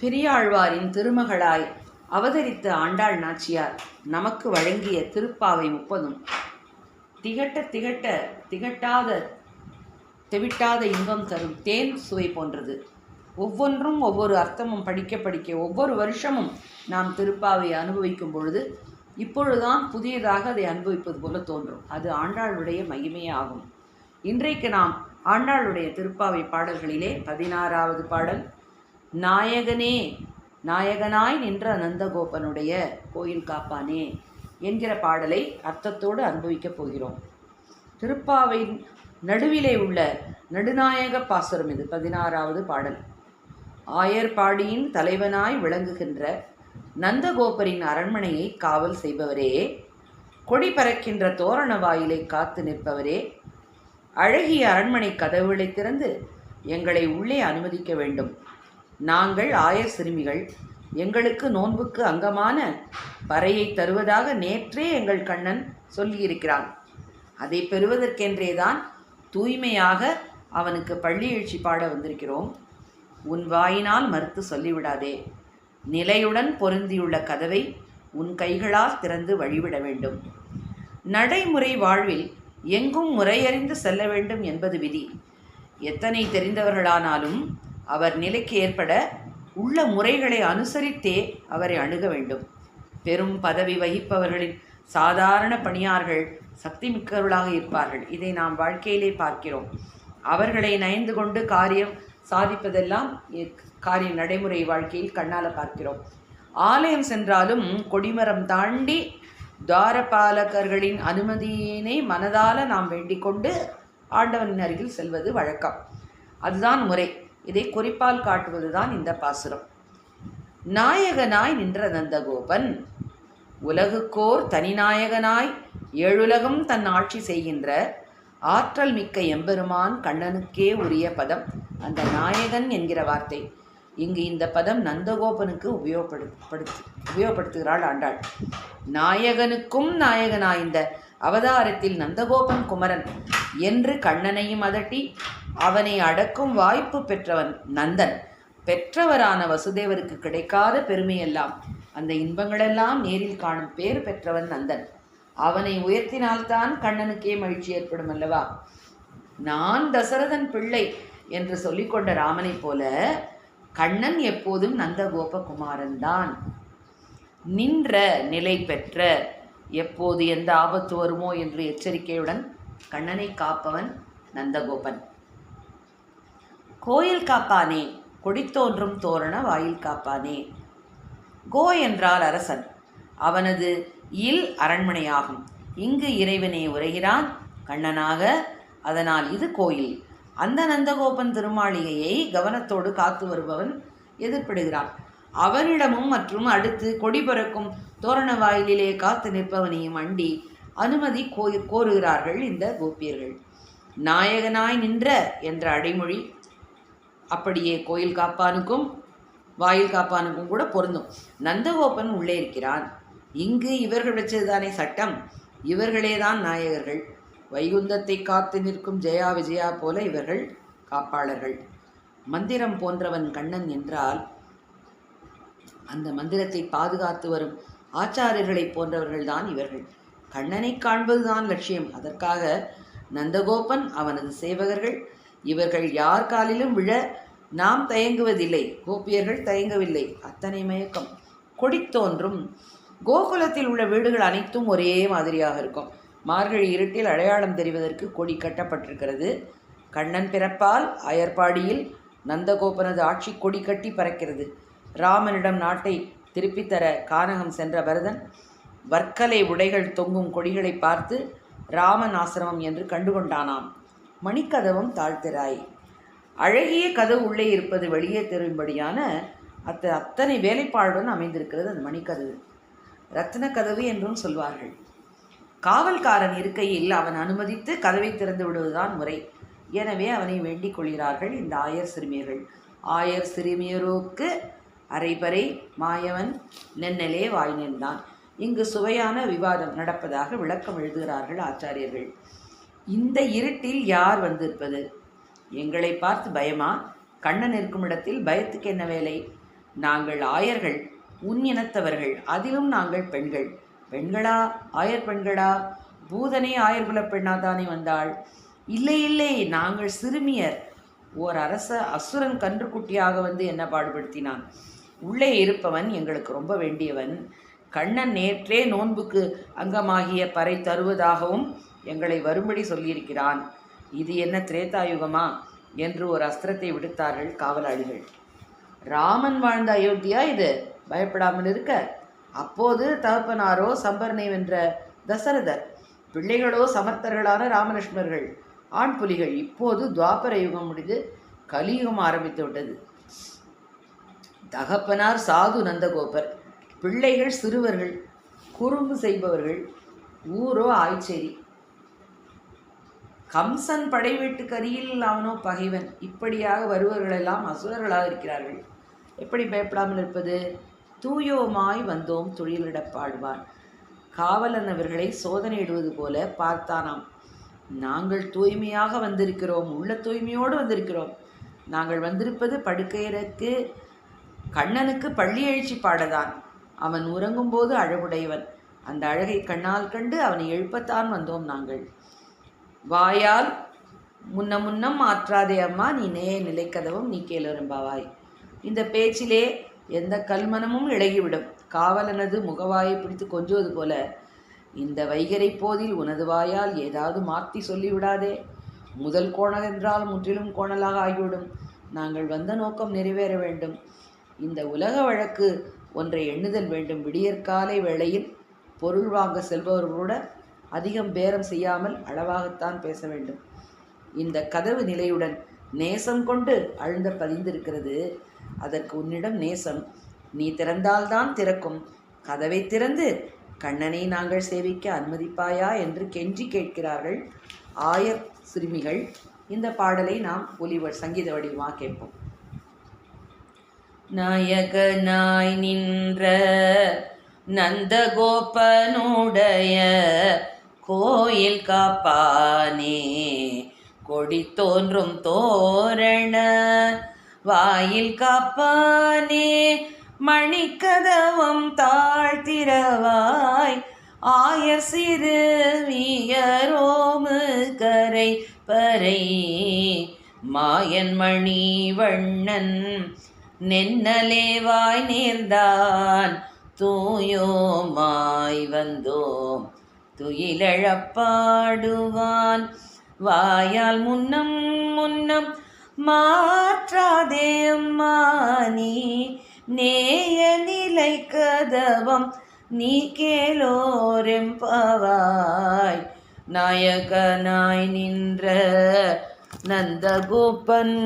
பெரியாழ்வாரின் திருமகளாய் அவதரித்த ஆண்டாள் நாச்சியார் நமக்கு வழங்கிய திருப்பாவை முப்பதும். திகட்ட திகட்ட திகட்டாத தெவிட்டாத இன்பம் தரும் தேன் சுவை போன்றது. ஒவ்வொன்றும் ஒவ்வொரு அர்த்தமும் படிக்க படிக்க ஒவ்வொரு வருஷமும் நாம் திருப்பாவை அனுபவிக்கும் பொழுது இப்பொழுதுதான் புதியதாக அதை அனுபவிப்பது போல தோன்றும். அது ஆண்டாளுடைய மகிமையே ஆகும். இன்றைக்கு நாம் ஆண்டாளுடைய திருப்பாவை பாடல்களிலே பதினாறாவது பாடல் நாயகனே நாயகனாய் நின்ற நந்தகோபனுடைய கோயில் காப்பானே என்கிற பாடலை அர்த்தத்தோடு அனுபவிக்கப் போகிறோம். திருப்பாவின் நடுவிலே உள்ள நடுநாயக பாசுரம் இது பதினாறாவது பாடல். ஆயர்பாடியின் தலைவனாய் விளங்குகின்ற நந்தகோபரின் அரண்மனையை காவல் செய்பவரே கொடி பறக்கின்ற தோரண வாயிலை காத்து நிற்பவரே அழகிய அரண்மனை கதவுகளை திறந்து எங்களை உள்ளே அனுமதிக்க வேண்டும். நாங்கள் ஆயர் சிறுமிகள். எங்களுக்கு நோன்புக்கு அங்கமான பறையை தருவதாக நேற்றே எங்கள் கண்ணன் சொல்லியிருக்கிறான். அதை பெறுவதற்கென்றேதான் தூய்மையாக அவனுக்கு பள்ளி எழுச்சி பாட வந்திருக்கிறோம். உன் வாயினால் மறுத்து சொல்லிவிடாதே. நிலையுடன் பொருந்தியுள்ள கதவை உன் கைகளால் திறந்து வழிவிட வேண்டும். நடைமுறை வாழ்வில் எங்கும் முறையறிந்து செல்ல வேண்டும் என்பது விதி. எத்தனை தெரிந்தவர்களானாலும் அவர் நிலைக்கு ஏற்பட உள்ள முறைகளை அனுசரித்தே அவரை அணுக வேண்டும். பெரும் பதவி வகிப்பவர்களின் சாதாரண பணியார்கள் சக்தி மிக்கவர்களாக இருப்பார்கள். இதை நாம் வாழ்க்கையிலே பார்க்கிறோம். அவர்களை நயந்து கொண்டு காரியம் சாதிப்பதெல்லாம் காரிய நடைமுறை வாழ்க்கையில் கண்ணால் பார்க்கிறோம். ஆலயம் சென்றாலும் கொடிமரம் தாண்டி துவாரபாலகர்களின் அனுமதியினை மனதால நாம் வேண்டிக் கொண்டு ஆண்டவனின் அருகில் செல்வது வழக்கம். அதுதான் முறை. இதை குறிப்பால் காட்டுவதுதான் இந்த பாசுரம். நாயகனாய் நின்ற நந்தகோபன் உலகுக்கோர் தனிநாயகனாய் ஏழுலகம் தன் ஆட்சி செய்கின்ற ஆற்றல் மிக்க எம்பெருமான் கண்ணனுக்கே உரிய பதம் அந்த நாயகன் என்கிற வார்த்தை. இங்கு இந்த பதம் நந்தகோபனுக்கு உபயோகப்படுத்து உபயோகப்படுத்துகிறாள் ஆண்டாள். நாயகனுக்கும் நாயகனாய் இந்த அவதாரத்தில் நந்தகோபன் குமரன் என்று கண்ணனையும் அதட்டி அவனை அடக்கும் வாய்ப்பு பெற்றவன் நந்தன். பெற்றவரான வசுதேவருக்கு கிடைக்காத பெருமையெல்லாம். அந்த இன்பங்களெல்லாம் நேரில் காணும் பேர் பெற்றவன் நந்தன். அவனை உயர்த்தினால்தான் கண்ணனுக்கே மகிழ்ச்சி ஏற்படும் அல்லவா? நான் தசரதன் பிள்ளை என்று சொல்லிக்கொண்ட ராமனைப் போல கண்ணன் எப்போதும் நந்தகோபகுமாரன் தான் நின்ற நிலை பெற்ற எப்போது எந்த ஆபத்து வருமோ என்று எச்சரிக்கையுடன் கண்ணனை காப்பவன் நந்தகோபன். கோயில் காப்பானே கொடித்தோன்றும் தோரண வாயில் காப்பானே. கோ என்றால் அரசன். அவனது இல் அரண்மனையாகும். இங்கு இறைவனே உரைகிறான். கண்ணனாக அதனால் இது கோயில். அந்த நந்தகோபன் திருமாளிகையை கவனத்தோடு காத்து வருபவன் எதிர்ப்பிடுகிறான் அவனிடமும் மற்றும் அடுத்து கொடி பறக்கும் தோரண வாயிலிலே காத்து நிற்பவனையும் அண்டி அனுமதி கோ கோருகிறார்கள் இந்த கோபியர்கள். நாயகனாய் நின்ற என்ற அடைமொழி அப்படியே கோயில் காப்பானுக்கும் வாயில் காப்பானுக்கும் கூட பொருந்தும். நந்தகோபன் உள்ளே இருக்கிறான். இங்கு இவர்கள் வச்சதுதானே சட்டம்? இவர்களே தான் நாயகர்கள். வைகுந்தத்தை காத்து நிற்கும் ஜெயா விஜயா போல இவர்கள் காப்பாளர்கள். மந்திரம் போன்றவன் கண்ணன் என்றால் அந்த மந்திரத்தை பாதுகாத்து வரும் ஆச்சாரியர்களைப் போன்றவர்கள்தான் இவர்கள். கண்ணனை காண்பதுதான் லட்சியம். அதற்காக நந்தகோபன் அவனது சேவகர்கள் இவர்கள் யார் காலிலும் விழ நாம் தயங்குவதில்லை. கோபியர்கள் தயங்கவில்லை. அத்தனை மயக்கம். கொடி தோன்றும். கோகுலத்தில் உள்ள வீடுகள் அனைத்தும் ஒரே மாதிரியாக இருக்கும். மார்கழி இருட்டில் அடையாளம் தெரிவதற்கு கொடி கட்டப்பட்டிருக்கிறது. கண்ணன் பிறப்பால் அயர்பாடியில் நந்தகோபனது ஆட்சி கொடி கட்டி பறக்கிறது. ராமனிடம் நாட்டை திருப்பித் தர கானகம் சென்ற பரதன் வர்க்கலை உடைகள் தொங்கும் கொடிகளை பார்த்து ராமன் ஆசிரமம் என்று கண்டுகொண்டானாம். மணிக்கதவும் தாழ்த்திராய். அழகிய கதவு உள்ளே இருப்பது வெளியே தெரியும்படியான அத்த அத்தனை வேலைப்பாடுடன் அமைந்திருக்கிறது அந்த மணிக்கதவு. ரத்தின கதவு என்றும் சொல்வார்கள். காவல்காரன் இருக்கையில் அவன் அனுமதித்து கதவை திறந்து விடுவதுதான் முறை. எனவே அவனை வேண்டிக் கொள்கிறார்கள் இந்த ஆயர் சிறுமியர்கள். ஆயர் சிறுமியரோக்கு அரைபறை மாயவன் நென்னலே வாய்நென்தான் இங்கு சுவையான விவாதம் நடப்பதாக விளக்கம் எழுதுகிறார்கள் ஆச்சாரியர்கள். இந்த இருட்டில் யார் வந்திருப்பது? எங்களை பார்த்து பயமா? கண்ணன் இருக்கும் இடத்தில் பயத்துக்கு என்ன வேலை? நாங்கள் ஆயர்கள் உன் இனத்தவர்கள் அதிலும் நாங்கள் பெண்கள். பெண்களா? ஆயர் பெண்களா? பூதனே ஆயர்குல பெண்ணாதானே வந்தாள்? இல்லை இல்லை நாங்கள் சிறுமியர். ஓர் அரச அசுரன் கன்றுக்குட்டியாக வந்து என்ன பாடுபடுத்தினான்? உள்ளே இருப்பவன் எங்களுக்கு ரொம்ப வேண்டியவன். கண்ணன் நேற்றே நோன்புக்கு அங்கமாகிய பறை தருவதாகவும் எங்களை வரும்படி சொல்லியிருக்கிறான். இது என்ன திரேதாயுகமா? என்று ஒரு அஸ்திரத்தை விடுத்தார்கள் காவலாளிகள். ராமன் வாழ்ந்த அயோத்தியா இது? பயப்படாமல் இருக்க. அப்போது தகப்பனாரோ சம்பரனை வென்ற தசரதர் பிள்ளைகளோ சமர்த்தர்களான ராமலட்சுமர்கள் ஆண் புலிகள் இப்போது துவாபர யுகம் முடிந்து கலியுகம் ஆரம்பித்து விட்டது. தகப்பனார் சாது நந்தகோபர் பிள்ளைகள் சிறுவர்கள் குறும்பு செய்பவர்கள் ஊரோ ஆய்ச்சேரி கம்சன் படை வீட்டுக்கரியில் அவனோ பகைவன். இப்படியாக வருவர்களெல்லாம் அசுரர்களாக இருக்கிறார்கள். எப்படி பயப்படாமல் இருப்பது? தூயோமாய் வந்தோம் தொழிலிட பாடுவான். காவலன் அவர்களை சோதனையிடுவது போல பார்த்தானாம். நாங்கள் தூய்மையாக வந்திருக்கிறோம். உள்ள தூய்மையோடு வந்திருக்கிறோம். நாங்கள் வந்திருப்பது படுக்கையருக்கு கண்ணனுக்கு பள்ளி எழுச்சி பாடதான். அவன் உறங்கும்போது அழகுடையவன். அந்த அழகை கண்ணால் கண்டு அவனை எழுப்பத்தான் வந்தோம் நாங்கள். வாயால் முன்ன முன்னம் மாற்றாதே அம்மா நீ நேய நிலைக்கதவும் நீ கேளரும்பாவாய். இந்த பேச்சிலே எந்த கல்மனமும் இழகிவிடும். காவலனது முகவாயை பிடித்து கொஞ்சுவது போல. இந்த வைகரை போதில் உனது வாயால் ஏதாவது மாற்றி சொல்லிவிடாதே. முதல் கோணல் என்றால் முற்றிலும் கோணலாக ஆகிவிடும். நாங்கள் வந்த நோக்கம் நிறைவேற வேண்டும். இந்த உலக வழக்கு ஒன்றை எண்ணுதல் வேண்டும். விடியற்காலை வேளையில் பொருள் வாங்க செல்பவர்களோட அதிகம் பேரம் செய்யாமல் அளவாகத்தான் பேச வேண்டும். இந்த கதவு நிலையுடன் நேசம் கொண்டு அழுந்த பதிந்திருக்கிறது. அதற்கு உன்னிடம் நேசம் நீ திறந்தால்தான் திறக்கும். கதவை திறந்து கண்ணனை நாங்கள் சேவிக்க அனுமதிப்பாயா என்று கெஞ்சி கேட்கிறார்கள் ஆயர் சிறுமிகள். இந்த பாடலை நாம் ஒலி சங்கீத வடிவமாக கேட்போம். நாயகனாய் நின்ற நந்தகோபனுடைய கோயில் காப்பானே. கொடி தோன்றும் தோரண வாயில் காப்பானே. மணிக்கதவம் தாழ்த்திரவாய். ஆயர் சிறு வியரோமு கரை பறை. மாயன் மணி வண்ணன் நென்னலேவாய் நேர்ந்தான். தூயோமாய் வந்தோம். துயிலழப்பாடுவான். வாயால் முன்னம் முன்னம் மாற்றாதே அம்மா நேய நிலை கதவம் நீ கேளோரெம்பவாய் நாயகனாய் நின்ற நந்தகோபன்